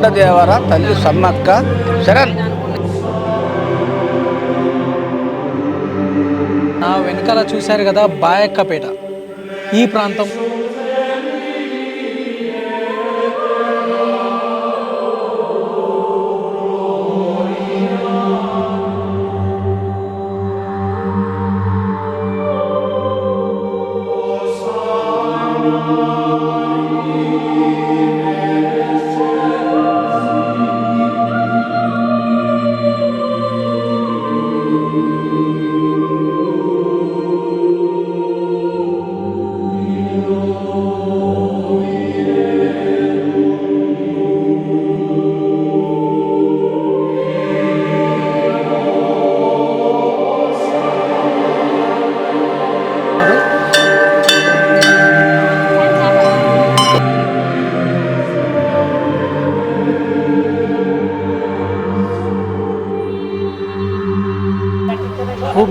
కొండదేవర తల్లి సమ్మక్క శరణ్. నా వెనకాల చూశారు కదా బాయక్కపేట ఈ ప్రాంతం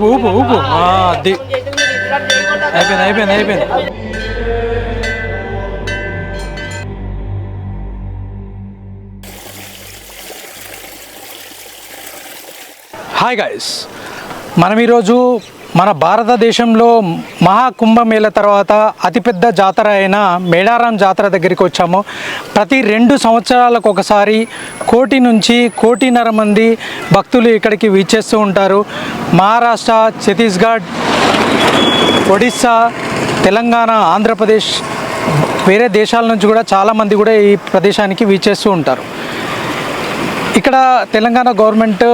ఊపు ఊపు ఊపు. అది అయిపోయింది అయిపోయింది అయిపోయింది. హాయ్ గాయస్ మనం ఈరోజు మన భారతదేశంలో మహాకుంభమేళ తర్వాత అతిపెద్ద జాతర అయిన మేడారం జాతర దగ్గరికి వచ్చాము. ప్రతి రెండు సంవత్సరాలకు ఒకసారి కోటి నుంచి కోటిన్నర మంది భక్తులు ఇక్కడికి వీచేస్తూ ఉంటారు. మహారాష్ట్ర ఛత్తీస్గఢ్ ఒడిస్సా తెలంగాణ ఆంధ్రప్రదేశ్ వేరే దేశాల నుంచి కూడా చాలామంది కూడా ఈ ప్రదేశానికి వీచేస్తూ ఉంటారు. ఇక్కడ తెలంగాణ గవర్నమెంట్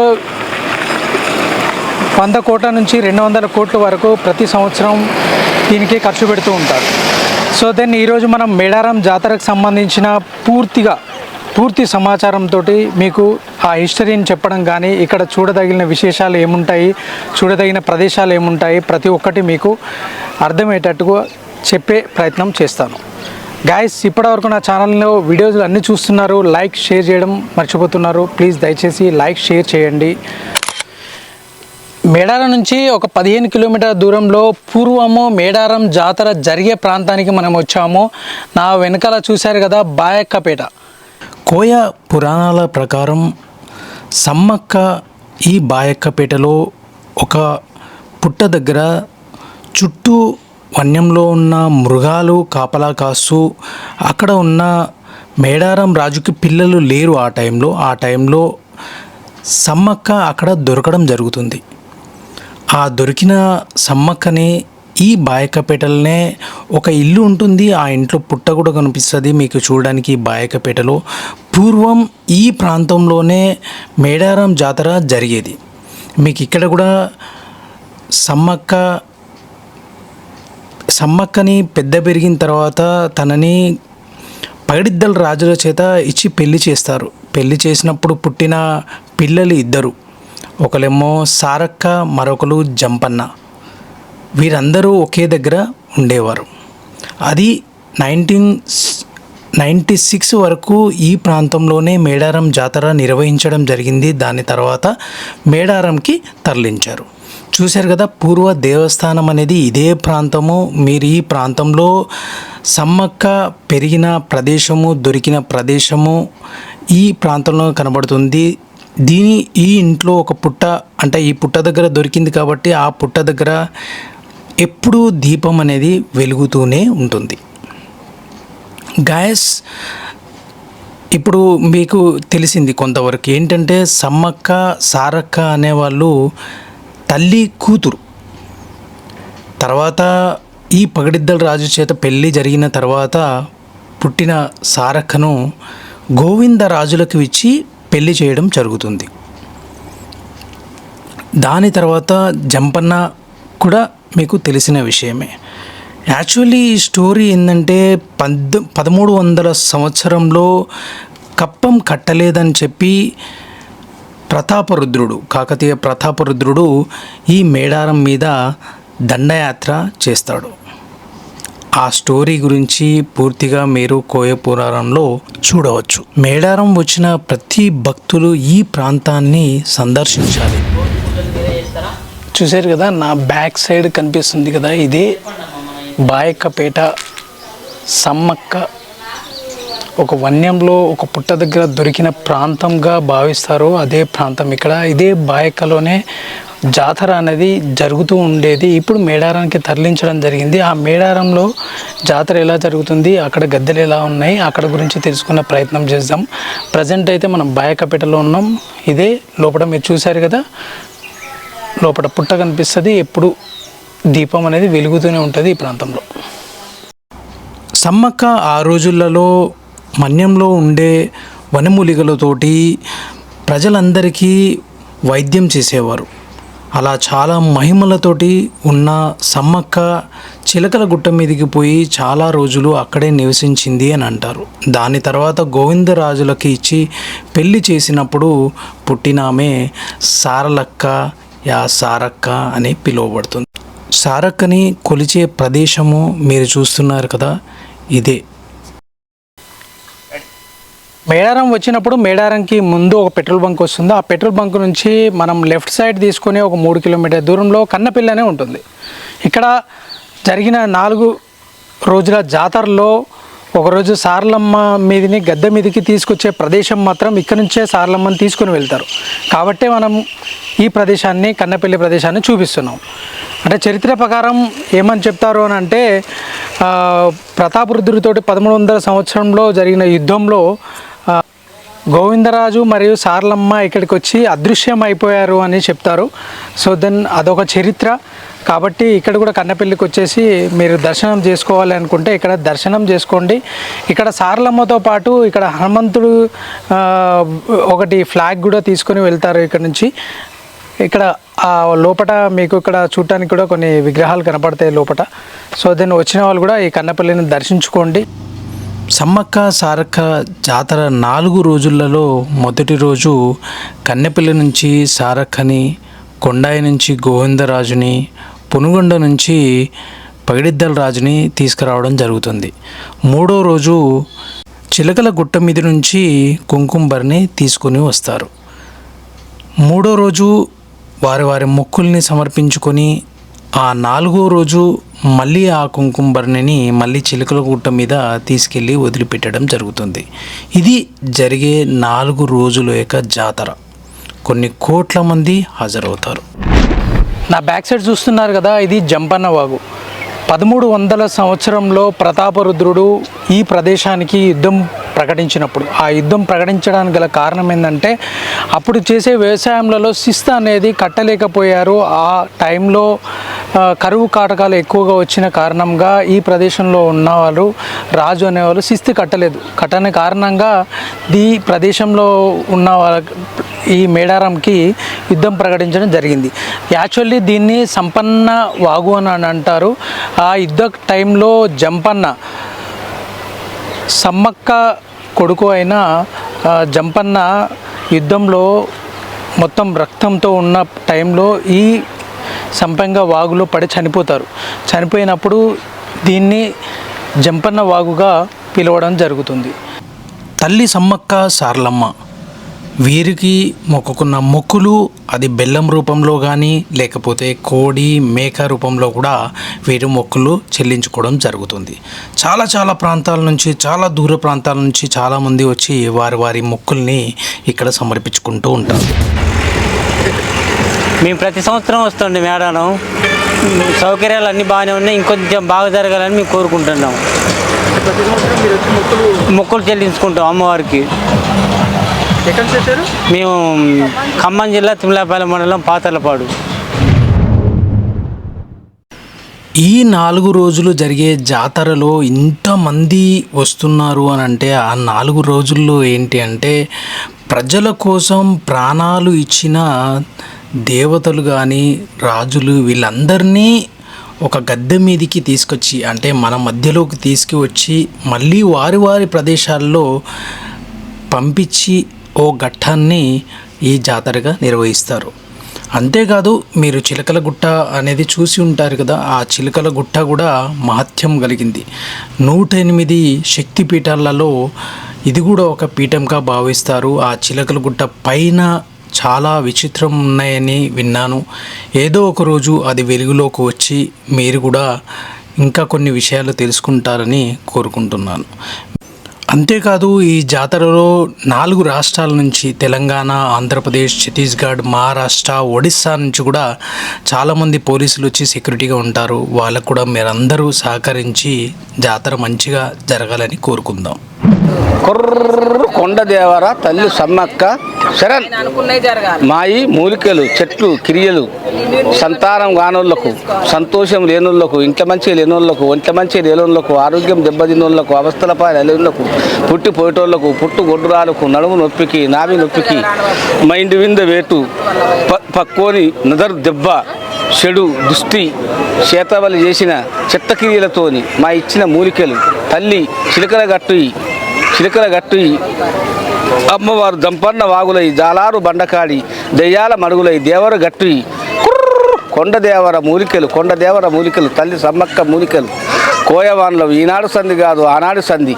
వంద కోట్ల నుంచి రెండు వందల కోట్ల వరకు ప్రతి సంవత్సరం దీనికి ఖర్చు పెడుతూ ఉంటారు. సో దెన్ ఈరోజు మనం మేడారం జాతరకు సంబంధించిన పూర్తిగా పూర్తి సమాచారంతో మీకు ఆ హిస్టరీని చెప్పడం కానీ ఇక్కడ చూడదగిన విశేషాలు ఏముంటాయి చూడదగిన ప్రదేశాలు ఏముంటాయి ప్రతి ఒక్కటి మీకు అర్థమయ్యేటట్టుగా చెప్పే ప్రయత్నం చేస్తాను. గాయస్ ఇప్పటివరకు నా ఛానల్లో వీడియోస్ అన్నీ చూస్తున్నారు. లైక్ షేర్ చేయడం మర్చిపోతున్నారు. ప్లీజ్ దయచేసి లైక్ షేర్ చేయండి. మేడారం నుంచి ఒక పదిహేను కిలోమీటర్ దూరంలో పూర్వము మేడారం జాతర జరిగే ప్రాంతానికి మనం వచ్చాము. నా వెనకాల చూశారు కదా బాయక్కపేట. కోయ పురాణాల ప్రకారం సమ్మక్క ఈ బాయక్కపేటలో ఒక పుట్ట దగ్గర చుట్టూ వన్యంలో ఉన్న మృగాలు కాపలా కాస్తూ అక్కడ ఉన్న మేడారం రాజుకి పిల్లలు లేరు ఆ టైంలో. ఆ టైంలో సమ్మక్క అక్కడ దొరకడం జరుగుతుంది. ఆ దొరికిన సమ్మక్కని ఈ బాయకపేటలనే ఒక ఇల్లు ఉంటుంది. ఆ ఇంట్లో పుట్ట కూడా కనిపిస్తుంది. మీకు చూడడానికి ఈ బాయకపేటలో. పూర్వం ఈ ప్రాంతంలోనే మేడారం జాతర జరిగేది. మీకు ఇక్కడ కూడా సమ్మక్క సమ్మక్కని పెద్ద పెరిగిన తర్వాత తనని పగడిద్దల రాజుల చేత ఇచ్చి పెళ్ళి చేస్తారు. పెళ్ళి చేసినప్పుడు పుట్టిన పిల్లలు ఇద్దరు. ఒకలేమో సారక్క మరొకరు జంపన్న. వీరందరూ ఒకే దగ్గర ఉండేవారు. అది నైన్టీన్ నైంటీ సిక్స్ వరకు ఈ ప్రాంతంలోనే మేడారం జాతర నిర్వహించడం జరిగింది. దాని తర్వాత మేడారంకి తరలించారు. చూశారు కదా పూర్వ దేవస్థానం అనేది ఇదే ప్రాంతము. మీరు ఈ ప్రాంతంలో సమ్మక్క పెరిగిన ప్రదేశము దొరికిన ప్రదేశము ఈ ప్రాంతంలో కనబడుతుంది. దీని ఈ ఇంట్లో ఒక పుట్ట అంటే ఈ పుట్ట దగ్గర దొరికింది కాబట్టి ఆ పుట్ట దగ్గర ఎప్పుడూ దీపం అనేది వెలుగుతూనే ఉంటుంది. గాయస్ ఇప్పుడు మీకు తెలిసింది కొంతవరకు ఏంటంటే సమ్మక్క సారక్క అనేవాళ్ళు తల్లి కూతురు. తర్వాత ఈ పగడిద్దల రాజు చేత పెళ్ళి జరిగిన తర్వాత పుట్టిన సారక్కను గోవింద రాజులకు ఇచ్చి పెళ్ళి చేయడం జరుగుతుంది. దాని తర్వాత జంపన్న కూడా మీకు తెలిసిన విషయమే. యాక్చువల్లీ ఈ స్టోరీ ఏంటంటే పద్ పదమూడు వందల సంవత్సరంలో కప్పం కట్టలేదని చెప్పి ప్రతాపరుద్రుడు కాకతీయ ప్రతాపరుద్రుడు ఈ మేడారం మీద దండయాత్ర చేస్తాడు. ఆ స్టోరీ గురించి పూర్తిగా మీరు కోయపురారంలో చూడవచ్చు. మేడారం వచ్చిన ప్రతి భక్తులు ఈ ప్రాంతాన్ని సందర్శించాలి. చూసారు కదా నా బ్యాక్ సైడ్ కనిపిస్తుంది కదా ఇది బాయక్కపేట సమ్మక్క ఒక వన్యంలో ఒక పుట్ట దగ్గర దొరికిన ప్రాంతంగా భావిస్తారు అదే ప్రాంతం. ఇక్కడ ఇదే బాయకలోనే జాతర అనేది జరుగుతూ ఉండేది. ఇప్పుడు మేడారానికి తరలించడం జరిగింది. ఆ మేడారంలో జాతర ఎలా జరుగుతుంది? అక్కడ గద్దెలు ఎలా ఉన్నాయి? అక్కడ గురించి తెలుసుకునే ప్రయత్నం చేద్దాం. ప్రజెంట్ అయితే మనం బాయకపేటలో ఉన్నాం. ఇదే లోపల మీరు చూశారు కదా? లోపల పుట్ట కనిపిస్తుంది. ఎప్పుడు దీపం అనేది వెలుగుతూనే ఉంటుంది ఈ ప్రాంతంలో. సమ్మక్క ఆ రోజులలో మన్యంలో ఉండే వనమూలికలతోటి ప్రజలందరికీ వైద్యం చేసేవారు. అలా చాలా మహిమలతోటి ఉన్న సమ్మక్క చిలకల గుట్ట మీదకి పోయి చాలా రోజులు అక్కడే నివసించింది అని అంటారు. దాని తర్వాత గోవిందరాజులకి ఇచ్చి పెళ్ళి చేసినప్పుడు పుట్టినామే సారలక్క యా సారక్క అని పిలువబడుతుంది. సారక్కని కొలిచే ప్రదేశము మీరు చూస్తున్నారు కదా ఇదే. మేడారం వచ్చినప్పుడు మేడారంకి ముందు ఒక పెట్రోల్ బంక్ వస్తుంది. ఆ పెట్రోల్ బంక్ నుంచి మనం లెఫ్ట్ సైడ్ తీసుకుని ఒక మూడు కిలోమీటర్ దూరంలో కన్నపిల్లనే ఉంటుంది. ఇక్కడ జరిగిన నాలుగు రోజుల జాతరలో ఒకరోజు సారలమ్మ మీదిని గద్దె మీదకి తీసుకొచ్చే ప్రదేశం మాత్రం ఇక్కడ నుంచే సారలమ్మని తీసుకుని వెళ్తారు. కాబట్టే మనం ఈ ప్రదేశాన్ని కన్నపల్లి ప్రదేశాన్ని చూపిస్తున్నాం. అంటే చరిత్ర ప్రకారం ఏమని చెప్తారు అని అంటే ప్రతాపరుద్రుడితోటి పదమూడు వందల సంవత్సరంలో జరిగిన యుద్ధంలో గోవిందరాజు మరియు సార్లమ్మ ఇక్కడికి వచ్చి అదృశ్యం అయిపోయారు అని చెప్తారు. సో దెన్ అదొక చరిత్ర. కాబట్టి ఇక్కడ కూడా కన్నపల్లికి వచ్చేసి మీరు దర్శనం చేసుకోవాలి అనుకుంటే ఇక్కడ దర్శనం చేసుకోండి. ఇక్కడ సారలమ్మతో పాటు ఇక్కడ హనుమంతుడు ఒకటి ఫ్లాగ్ కూడా తీసుకొని వెళ్తారు ఇక్కడ నుంచి. ఇక్కడ ఆ లోపట మీకు ఇక్కడ చూడటానికి కూడా కొన్ని విగ్రహాలు కనపడతాయి లోపట. సో దెన్ వచ్చిన వాళ్ళు కూడా ఈ కన్నపల్లిని దర్శించుకోండి. సమ్మక్క సారక్క జాతర నాలుగు రోజులలో మొదటి రోజు కన్నెపల్లి నుంచి సారక్కని కొండాయి నుంచి గోవిందరాజుని పునుగొండ నుంచి పగిడిద్దల రాజుని తీసుకురావడం జరుగుతుంది. మూడో రోజు చిలకల గుట్ట మీద నుంచి కుంకుంబర్ని తీసుకుని వస్తారు. మూడో రోజు వారి వారి మొక్కుల్ని సమర్పించుకొని ఆ నాలుగో రోజు మళ్ళీ ఆ కుంకుమబర్ణిని మళ్ళీ చిలుకల గుట్ట మీద తీసుకెళ్ళి వదిలిపెట్టడం జరుగుతుంది. ఇది జరిగే నాలుగు రోజుల యొక్క జాతర. కొన్ని కోట్ల మంది హాజరవుతారు. నా బ్యాక్ సైడ్ చూస్తున్నారు కదా ఇది జంపన్న వాగు పదమూడు వందల సంవత్సరంలో ప్రతాపరుద్రుడు ఈ ప్రదేశానికి యుద్ధం ప్రకటించినప్పుడు. ఆ యుద్ధం ప్రకటించడానికి గల కారణం ఏంటంటే అప్పుడు చేసే వ్యవసాయంలో శిస్త అనేది కట్టలేకపోయారు. ఆ టైంలో కరువు కాటకాలు ఎక్కువగా వచ్చిన కారణంగా ఈ ప్రదేశంలో ఉన్నవారు రాజు అనేవాళ్ళు శిస్తు కట్టలేదు. కట్టని కారణంగా ఈ ప్రదేశంలో ఉన్న వాళ్ళ ఈ మేడారంకి యుద్ధం ప్రకటించడం జరిగింది. యాక్చువల్లీ దీన్ని సంపన్న వాగు అని అంటారు. ఆ యుద్ధ టైంలో జంపన్న సమ్మక్క కొడుకు అయిన జంపన్న యుద్ధంలో మొత్తం రక్తంతో ఉన్న టైంలో ఈ సంపంగ వాగులో పడి చనిపోతారు. చనిపోయినప్పుడు దీన్ని జంపన్న వాగుగా పిలవడం జరుగుతుంది. తల్లి సమ్మక్క సార్లమ్మ వీరికి మొక్కుకున్న మొక్కులు అది బెల్లం రూపంలో కానీ లేకపోతే కోడి మేక రూపంలో కూడా వీరు మొక్కులు చెల్లించుకోవడం జరుగుతుంది. చాలా చాలా ప్రాంతాల నుంచి చాలా దూర ప్రాంతాల నుంచి చాలామంది వచ్చి వారి వారి మొక్కుల్ని ఇక్కడ సమర్పించుకుంటూ ఉంటారు. మేము ప్రతి సంవత్సరం వస్తుండే మేడారం. సౌకర్యాలు అన్నీ బాగానే ఉన్నాయి. ఇంకొంచెం బాగా జరగాలని మేము కోరుకుంటున్నాం. మొక్కులు చెల్లించుకుంటాం అమ్మవారికి. మేము ఖమ్మం జిల్లా తిమ్లాపాలెం మండలం పాతర్లపాడు ఈ నాలుగు రోజులు జరిగే జాతరలో ఇంతమంది వస్తున్నారు అని అంటే ఆ నాలుగు రోజుల్లో ఏంటి అంటే ప్రజల కోసం ప్రాణాలు ఇచ్చిన దేవతలు కానీ రాజులు వీళ్ళందరినీ ఒక గద్దె మీదికి తీసుకొచ్చి అంటే మన మధ్యలోకి తీసుకువచ్చి మళ్ళీ వారి వారి ప్రదేశాల్లో పంపించి ఓ ఘట్టాన్ని ఈ జాతరగా నిర్వహిస్తారు. అంతేకాదు మీరు చిలకల గుట్ట అనేది చూసి ఉంటారు కదా ఆ చిలకల గుట్ట కూడా మహత్యం కలిగింది. నూట ఎనిమిది శక్తి పీఠాలలో ఇది కూడా ఒక పీఠంగా భావిస్తారు. ఆ చిలకల గుట్ట పైన చాలా విచిత్రం ఉన్నాయని విన్నాను. ఏదో ఒకరోజు అది వెలుగులోకి వచ్చి మీరు కూడా ఇంకా కొన్ని విషయాలు తెలుసుకుంటారని కోరుకుంటున్నాను. అంతేకాదు ఈ జాతరలో నాలుగు రాష్ట్రాల నుంచి తెలంగాణ ఆంధ్రప్రదేశ్ ఛత్తీస్గఢ్ మహారాష్ట్ర ఒడిస్సా నుంచి కూడా చాలామంది పోలీసులు వచ్చి సెక్యూరిటీగా ఉంటారు. వాళ్ళకు కూడా మీరందరూ సహకరించి జాతర మంచిగా జరగాలని కోరుకుందాం. కుర్ర కొండదేవర తల్లి సమ్మక్క శరణ్ మాయి మూలికలు చెట్లు క్రియలు సంతానం కానోళ్ళకు సంతోషం లేనోళ్ళకు ఇంట్ల మంచి లేనోళ్ళకు ఒంట్ల మంచి లేనోళ్ళకు ఆరోగ్యం దెబ్బతిన్నోళ్ళకు అవస్థల పాలు పుట్టి పోయేటోళ్ళకు పుట్టు గొడ్డురాలకు నడుము నొప్పికి నావి నొప్పికి మైండ్ వింద వేటు ప- పక్కోని నదర్ దెబ్బ చెడు దుష్టి చేతబలి చేసిన చెత్త క్రియలతోని మా ఇచ్చిన మూలికలు తల్లి చిలకల గట్టు చిలకల గట్టి అమ్మవారు దంపన్న వాగులై జాలారు బండకాడి దెయ్యాల మడుగులై దేవర గట్టి కొండ దేవర మూలికలు కొండ దేవర మూలికలు తల్లి సమ్మక్క మూలికలు. కోయవాన్లు ఈనాడు సంధి కాదు ఆనాడు సంధి.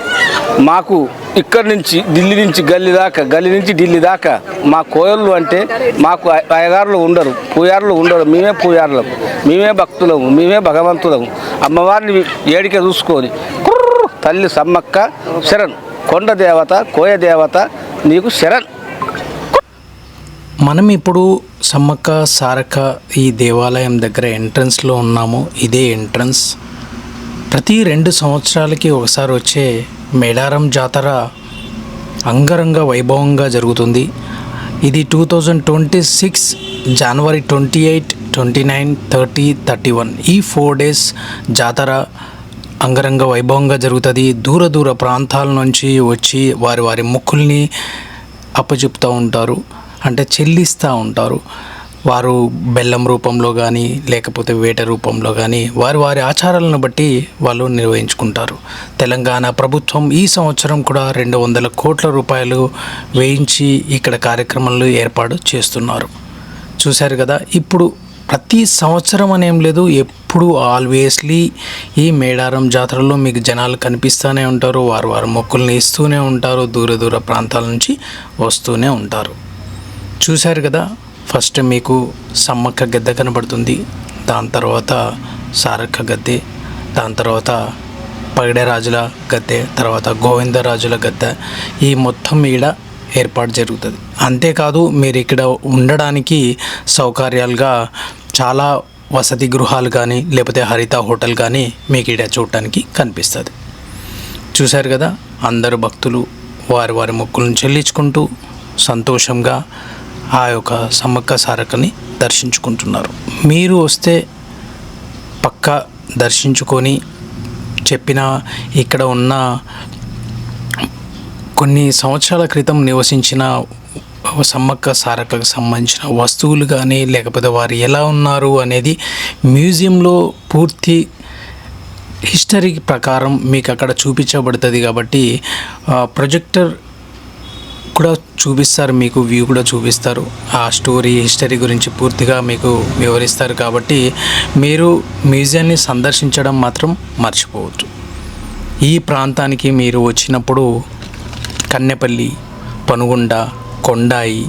మాకు ఇక్కడి నుంచి ఢిల్లీ నుంచి గల్లీ దాకా గల్లీ నుంచి ఢిల్లీ దాకా మా కోయళ్ళు అంటే మాకు అయ్యగారులు ఉండరు పూయారులు ఉండరు. మేమే పూయారులము మేమే భక్తులము మేమే భగవంతులము. అమ్మవారిని ఏడిక చూసుకొని తల్లి సమ్మక్క శరణ్. కొండ దేవత కోయ దేవత నీకు శరణ్. మనం ఇప్పుడు సమ్మక్క సారక్క ఈ దేవాలయం దగ్గర ఎంట్రన్స్లో ఉన్నాము. ఇదే ఎంట్రన్స్. ప్రతి రెండు సంవత్సరాలకి ఒకసారి వచ్చే మేడారం జాతర అంగరంగ వైభవంగా జరుగుతుంది. ఇది టూ థౌజండ్ ట్వంటీ సిక్స్ జనవరి twenty eight twenty nine thirty thirty one ఈ ఫోర్ డేస్ జాతర. అంగరంగ వైభవంగా జరుగుతుంది. దూర దూర ప్రాంతాల నుంచి వచ్చి వారి వారి మొక్కుల్ని అప్పచెప్తూ ఉంటారు. అంటే చెల్లిస్తూ ఉంటారు. వారు బెల్లం రూపంలో కానీ లేకపోతే వేట రూపంలో కానీ వారి వారి ఆచారాలను బట్టి వాళ్ళు నిర్వహించుకుంటారు. తెలంగాణ ప్రభుత్వం ఈ సంవత్సరం కూడా రెండు వందల కోట్ల రూపాయలు వేయించి ఇక్కడ కార్యక్రమాలు ఏర్పాటు చేస్తున్నారు. చూశారు కదా? ఇప్పుడు ప్రతి సంవత్సరం అనేం లేదు ఎప్పుడు ఆల్వేస్లీ ఈ మేడారం జాతరలో మీకు జనాలు కనిపిస్తూనే ఉంటారు వారు వారు మొక్కుల్ని ఇస్తూనే ఉంటారు దూర దూర ప్రాంతాల నుంచి వస్తూనే ఉంటారు. చూశారు కదా ఫస్ట్ మీకు సమ్మక్క గద్దె కనబడుతుంది దాని తర్వాత సారక్క గద్దె దాని తర్వాత పగడరాజుల గద్దె తర్వాత గోవిందరాజుల గద్దె ఈ మొత్తం ఈడ ఏర్పాటు జరుగుతుంది. అంతేకాదు మీరు ఇక్కడ ఉండడానికి సౌకర్యాలుగా చాలా వసతి గృహాలు కానీ లేకపోతే హరిత హోటల్ కానీ మీకు ఇక్కడ చూడటానికి కనిపిస్తుంది. చూశారు కదా? అందరు భక్తులు వారి వారి మొక్కులను చెల్లించుకుంటూ సంతోషంగా ఆ యొక్క సమ్మక్క సారక్కని దర్శించుకుంటున్నారు. మీరు వస్తే పక్క దర్శించుకొని చెప్పిన ఇక్కడ ఉన్న కొన్ని సంవత్సరాల క్రితం నివసించిన సమ్మక్క సారక్కకు సంబంధించిన వస్తువులు కానీ లేకపోతే వారు ఎలా ఉన్నారు అనేది మ్యూజియంలో పూర్తి హిస్టరీ ప్రకారం మీకు అక్కడ చూపించబడుతుంది కాబట్టి ప్రొజెక్టర్ కూడా చూపిస్తారు మీకు వ్యూ కూడా చూపిస్తారు. ఆ స్టోరీ హిస్టరీ గురించి పూర్తిగా మీకు వివరిస్తారు కాబట్టి మీరు మ్యూజియాన్ని సందర్శించడం మాత్రం మర్చిపోవద్దు. ఈ ప్రాంతానికి మీరు వచ్చినప్పుడు కన్నెపల్లి పనుగొండ కొండాయి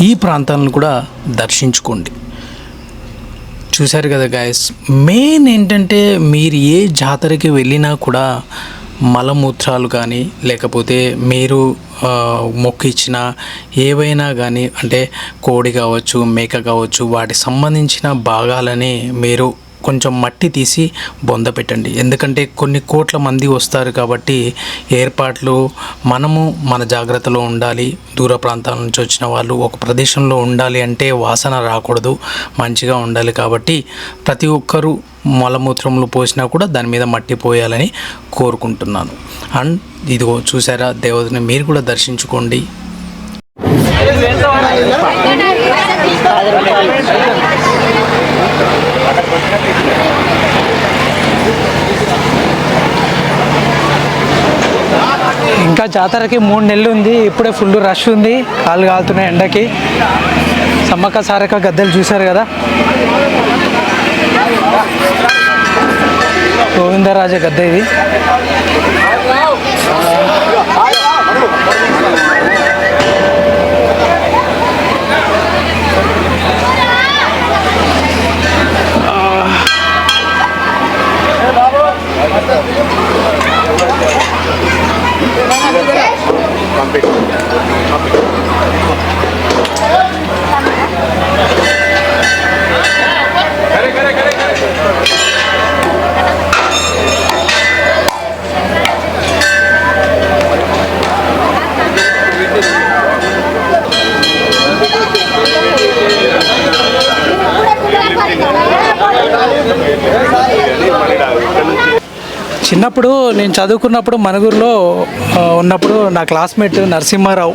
ఈ ప్రాంతాలను కూడా దర్శించుకోండి. చూశారు కదా గాయస్ మెయిన్ ఏంటంటే మీరు ఏ జాతరకి వెళ్ళినా కూడా మలమూత్రాలు కానీ లేకపోతే మీరు ఆ, మొక్కు ఇచ్చిన ఏవైనా కానీ అంటే కోడి కావచ్చు మేక కావచ్చు వాటికి సంబంధించిన భాగాలని మీరు కొంచెం మట్టి తీసి బొంద పెట్టండి. ఎందుకంటే కొన్ని కోట్ల మంది వస్తారు కాబట్టి ఏర్పాట్లు మనము మన జాగ్రత్తలో ఉండాలి. దూర ప్రాంతాల నుంచి వచ్చిన వాళ్ళు ఒక ప్రదేశంలో ఉండాలి అంటే వాసన రాకూడదు. మంచిగా ఉండాలి కాబట్టి ప్రతి ఒక్కరూ మలమూత్రంలో పోసినా కూడా దాని మీద మట్టి పోయాలని కోరుకుంటున్నాను. అండ్ ఇదిగో చూసారా దేవతని మీరు కూడా దర్శించుకోండి. ఇంకా జాతరకి మూడు నెలలు ఉంది. ఇప్పుడే ఫుల్ రష్ ఉంది. కాళ్ళు కాలుతున్నాయి ఎండకి. సమ్మక్క సారక్క గద్దెలు చూశారు కదా. గోవిందరాజ గద్దె ఇది. เป็น చిన్నప్పుడు నేను చదువుకున్నప్పుడు మనుగురులో ఉన్నప్పుడు నా క్లాస్మేట్ నరసింహారావు.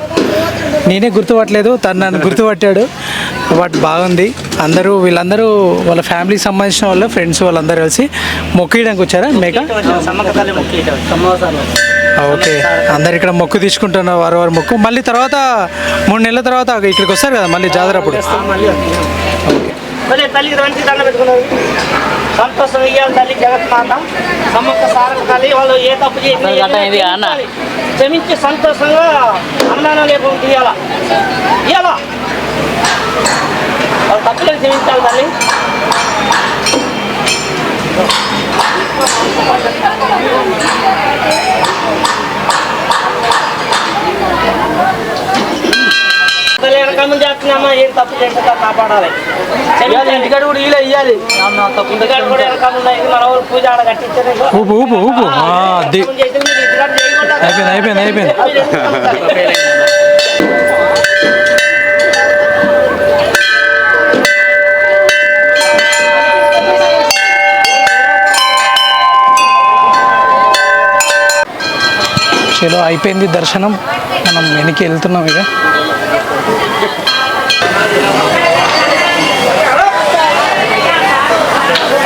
నేనే గుర్తుపట్టలేదు తను నన్ను గుర్తుపట్టాడు. బట్ బాగుంది. అందరూ వీళ్ళందరూ వాళ్ళ ఫ్యామిలీకి సంబంధించిన వాళ్ళు ఫ్రెండ్స్ వాళ్ళందరూ కలిసి మొక్కయడానికి వచ్చారా? మేక? ఓకే. అందరు ఇక్కడ మొక్కు తీసుకుంటున్నారు వారు వారు మొక్కు. మళ్ళీ తర్వాత మూడు నెలల తర్వాత ఇక్కడికి వస్తారు కదా మళ్ళీ జాతర అప్పుడు. మళ్ళీ సంతోషం ఇయ్యాలి తల్లి జగత్మాత సమ్మక్క సారక తల్లి వాళ్ళు ఏ తప్పు చేసినా క్షమించాలి. క్షమించి సంతోషంగా అన్నదానం లేకుండా తీయాల? ఇయ్యాల వాళ్ళు తప్పులను క్షమించాలి తల్లి తల్లి? చేస్తున్నామా ఏం తప్పు చేయకుండా కాపాడాలి. ఇంటికాడ కూడా ఇలా ఇయ్యాలి. ఇంటికాడ కూడా వెనకాల ఉన్నాయి. మన ఊరు పూజ ఆడ కట్టించారు ఊపు ఊపు ఊపు. ఆ, అది అయిపోయింది అయిపోయింది అయిపోయింది. చలో అయిపోయింది దర్శనం. మనం వెనక్కి వెళ్తున్నాం ఇక.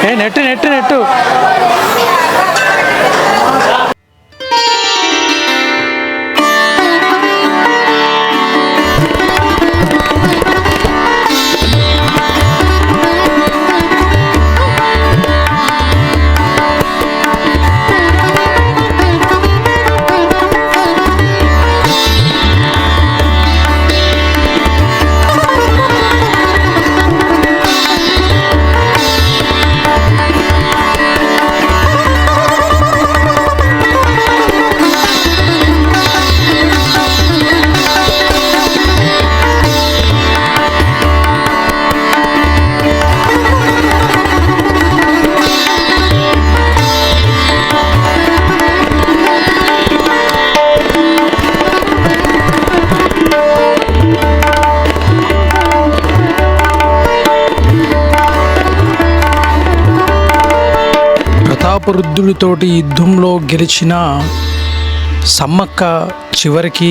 ఏ నెట్టు నెట్టు నెట్టు. ప్రతాపరుద్రుడితోటి యుద్ధంలో గెలిచిన సమ్మక్క చివరికి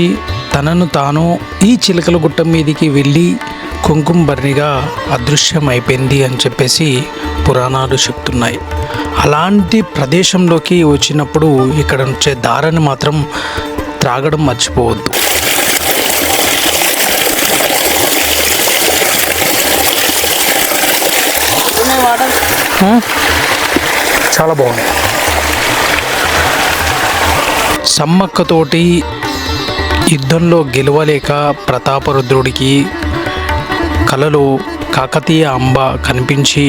తనను తాను ఈ చిలకల గుట్ట మీదికి వెళ్ళి కుంకుమ భరణిగా అదృశ్యమైపోయింది అని చెప్పేసి పురాణాలు చెప్తున్నాయి. అలాంటి ప్రదేశంలోకి వచ్చినప్పుడు ఇక్కడ వచ్చే దారాన్ని మాత్రం త్రాగడం మర్చిపోవద్దు. చాలా బాగుంది. సమ్మక్కతోటి యుద్ధంలో గెలవలేక ప్రతాపరుద్రుడికి కలలో కాకతీయ అంబ కనిపించి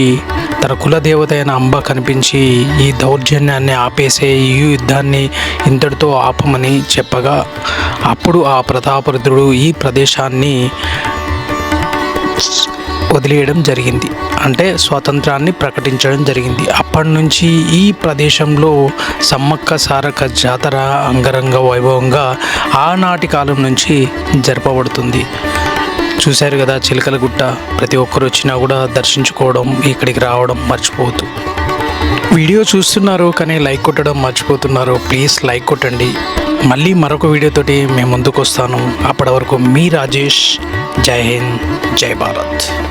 తన కులదేవత అయిన అంబ కనిపించి ఈ దౌర్జన్యాన్ని ఆపేసే ఈ యుద్ధాన్ని ఇంతటితో ఆపమని చెప్పగా అప్పుడు ఆ ప్రతాపరుద్రుడు ఈ ప్రదేశాన్ని వదిలేయడం జరిగింది. అంటే స్వాతంత్రాన్ని ప్రకటించడం జరిగింది. అప్పటి నుంచి ఈ ప్రదేశంలో సమ్మక్క సారక జాతర అంగరంగ వైభవంగా ఆనాటి కాలం నుంచి జరపబడుతుంది. చూశారు కదా చిలకల గుట్ట ప్రతి ఒక్కరు వచ్చినా కూడా దర్శించుకోవడం ఇక్కడికి రావడం మర్చిపోవద్దు. వీడియో చూస్తున్నారు కానీ లైక్ కొట్టడం మర్చిపోతున్నారు. ప్లీజ్ లైక్ కొట్టండి. మళ్ళీ మరొక వీడియోతోటి మేము ముందుకు వస్తాను అప్పటి వరకు మీ రాజేష్. జై హింద్. జై భారత్.